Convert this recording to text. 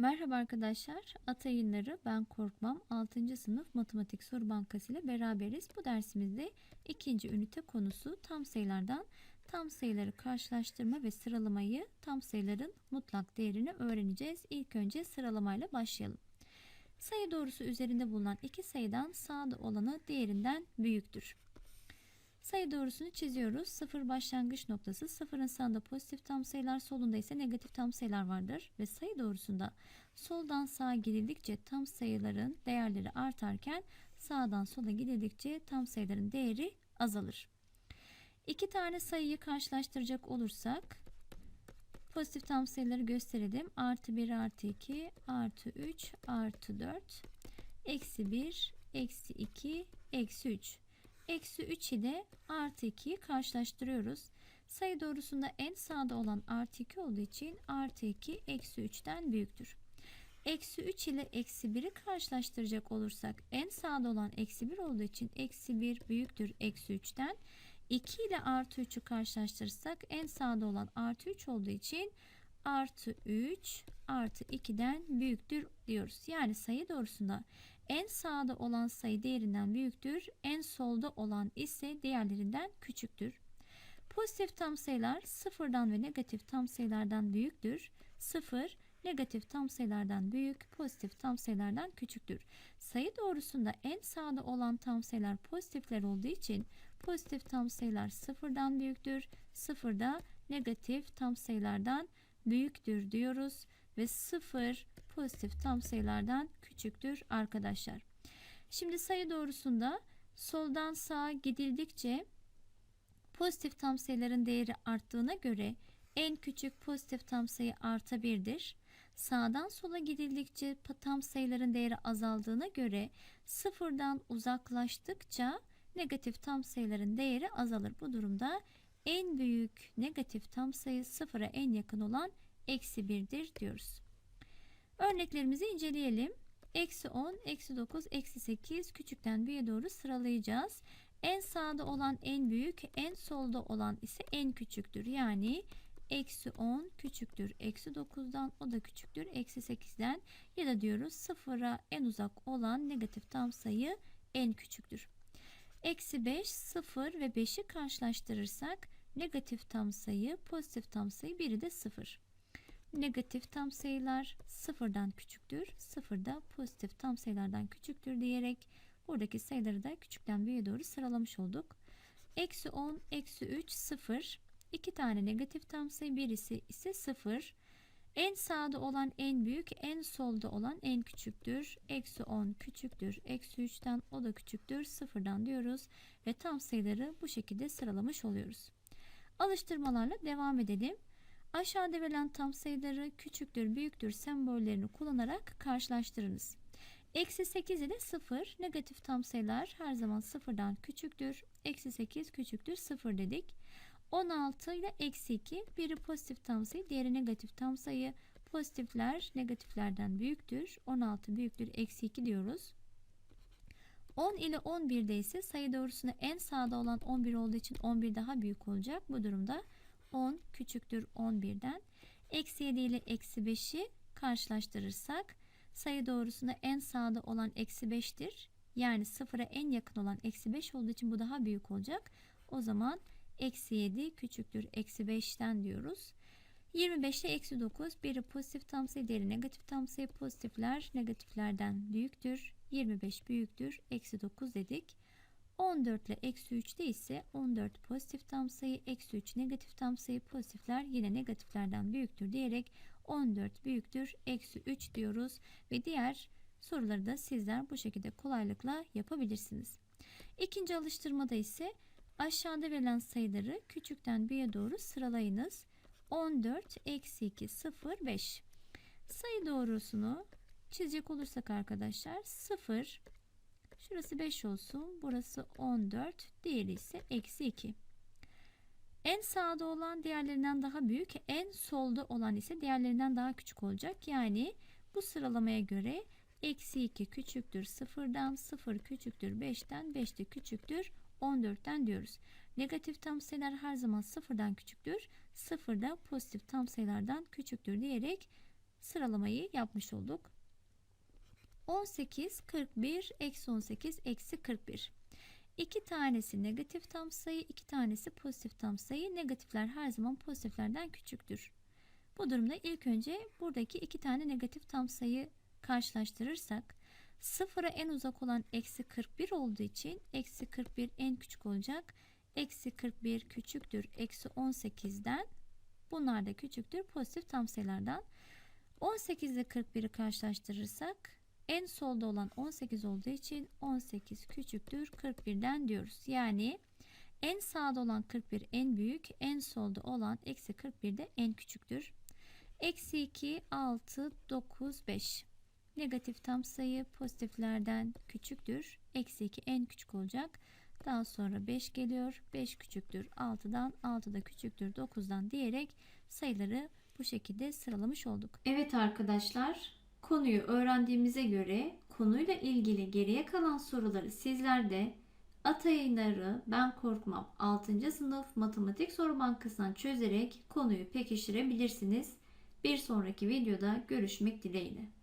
Merhaba arkadaşlar. Ata Yayınları Ben Korkmam 6. sınıf matematik soru bankası ile beraberiz. Bu dersimizde ikinci ünite konusu tam sayılardan tam sayıları karşılaştırma ve sıralamayı tam sayıların mutlak değerini öğreneceğiz. İlk önce sıralamayla başlayalım. Sayı doğrusu üzerinde bulunan iki sayıdan sağda olanı diğerinden büyüktür. Sayı doğrusunu çiziyoruz. Sıfır başlangıç noktası. Sıfırın sağında pozitif tam sayılar, solunda ise negatif tam sayılar vardır. Ve sayı doğrusunda soldan sağa gidildikçe tam sayıların değerleri artarken sağdan sola gidildikçe tam sayıların değeri azalır. İki tane sayıyı karşılaştıracak olursak pozitif tam sayıları gösterelim. Artı 1 artı 2 artı 3 artı 4 eksi 1 eksi 2 eksi 3 Eksi 3 ile artı 2'yi karşılaştırıyoruz. Sayı doğrusunda en sağda olan artı 2 olduğu için artı 2 eksi 3'ten büyüktür. Eksi 3 ile eksi 1'i karşılaştıracak olursak en sağda olan eksi 1 olduğu için eksi 1 büyüktür eksi 3'ten. 2 ile artı 3'ü karşılaştırırsak en sağda olan artı 3 olduğu için artı 3 artı 2'den büyüktür diyoruz. Yani sayı doğrusunda en sağda olan sayı değerinden büyüktür, en solda olan ise diğerlerinden küçüktür. Pozitif tam sayılar sıfırdan ve negatif tam sayılardan büyüktür. Sıfır, negatif tam sayılardan büyük, pozitif tam sayılardan küçüktür. Sayı doğrusunda en sağda olan tam sayılar pozitifler olduğu için pozitif tam sayılar sıfırdan büyüktür. Sıfırda negatif tam sayılardan büyüktür diyoruz ve sıfır pozitif tam sayılardan küçüktür arkadaşlar. Şimdi sayı doğrusunda soldan sağa gidildikçe pozitif tam sayıların değeri arttığına göre en küçük pozitif tam sayı artı 1'dir. Sağdan sola gidildikçe tam sayıların değeri azaldığına göre sıfırdan uzaklaştıkça negatif tam sayıların değeri azalır. Bu durumda en büyük negatif tam sayı sıfıra en yakın olan eksi 1'dir diyoruz. Örneklerimizi inceleyelim. Eksi 10, eksi 9, eksi 8 küçükten büyüğe doğru sıralayacağız. En sağda olan en büyük, en solda olan ise en küçüktür. Yani eksi 10 küçüktür eksi 9'dan o da küçüktür eksi 8'den ya da diyoruz sıfıra en uzak olan negatif tam sayı en küçüktür. Eksi 5, 0 ve 5'i karşılaştırırsak negatif tam sayı, pozitif tam sayı biri de 0. Negatif tam sayılar sıfırdan küçüktür. Sıfır da pozitif tam sayılardan küçüktür diyerek buradaki sayıları da küçükten büyüğe doğru sıralamış olduk. Eksi 10, eksi 3, 0. İki tane negatif tam sayı birisi ise 0. En sağda olan en büyük, en solda olan en küçüktür. Eksi 10 küçüktür. Eksi 3'ten o da küçüktür. Sıfırdan diyoruz. Ve tam sayıları bu şekilde sıralamış oluyoruz. Alıştırmalarla devam edelim. Aşağıda verilen tam sayıları küçüktür, büyüktür sembollerini kullanarak karşılaştırınız. Eksi 8 ile 0 negatif tam sayılar her zaman sıfırdan küçüktür. Eksi 8 küçüktür 0 dedik. 16 ile eksi 2 biri pozitif tam sayı diğeri negatif tam sayı. Pozitifler negatiflerden büyüktür. 16 büyüktür eksi 2 diyoruz. 10 ile 11'de ise sayı doğrusunda en sağda olan 11 olduğu için 11 daha büyük olacak. Bu durumda 10 küçüktür 11'den. Eksi 7 ile eksi 5'i karşılaştırırsak sayı doğrusunda en sağda olan eksi 5'tir. Yani sıfıra en yakın olan eksi 5 olduğu için bu daha büyük olacak. O zaman eksi 7 küçüktür eksi 5'ten diyoruz. 25 ile eksi 9 biri pozitif tam sayı diğeri negatif tam sayı pozitifler negatiflerden büyüktür. 25 büyüktür eksi 9 dedik. 14 ile eksi 3'te ise 14 pozitif tam sayı, eksi 3 negatif tam sayı, pozitifler yine negatiflerden büyüktür diyerek 14 büyüktür, eksi 3 diyoruz ve diğer soruları da sizler bu şekilde kolaylıkla yapabilirsiniz. İkinci alıştırmada ise aşağıda verilen sayıları küçükten büyüğe doğru sıralayınız. 14, eksi 2, 0, 5. Sayı doğrusunu çizecek olursak arkadaşlar 0, Şurası 5 olsun. Burası 14. Diğeri ise eksi 2. En sağda olan diğerlerinden daha büyük. En solda olan ise diğerlerinden daha küçük olacak. Yani bu sıralamaya göre eksi 2 küçüktür 0'dan 0 küçüktür 5'ten 5 de küçüktür 14'ten diyoruz. Negatif tam sayılar her zaman 0'dan küçüktür. 0 da pozitif tam sayılardan küçüktür diyerek sıralamayı yapmış olduk. 18, 41, eksi 18, eksi 41. İki tanesi negatif tam sayı, iki tanesi pozitif tam sayı. Negatifler her zaman pozitiflerden küçüktür. Bu durumda ilk önce buradaki iki tane negatif tam sayı karşılaştırırsak sıfıra en uzak olan eksi 41 olduğu için eksi 41 en küçük olacak. Eksi 41 küçüktür eksi 18'den bunlar da küçüktür pozitif tam sayılardan. 18 ile 41'i karşılaştırırsak en solda olan 18 olduğu için 18 küçüktür 41'den diyoruz. Yani en sağda olan 41 en büyük, en solda olan eksi 41 de en küçüktür. Eksi 2, 6, 9, 5. Negatif tam sayı pozitiflerden küçüktür. Eksi 2 en küçük olacak. Daha sonra 5 geliyor. 5 küçüktür 6'dan, 6 da küçüktür 9'dan diyerek sayıları bu şekilde sıralamış olduk. Evet arkadaşlar, konuyu öğrendiğimize göre konuyla ilgili geriye kalan soruları sizler de Atayınları Ben Korkmam 6. sınıf matematik soru bankasından çözerek konuyu pekiştirebilirsiniz. Bir sonraki videoda görüşmek dileğiyle.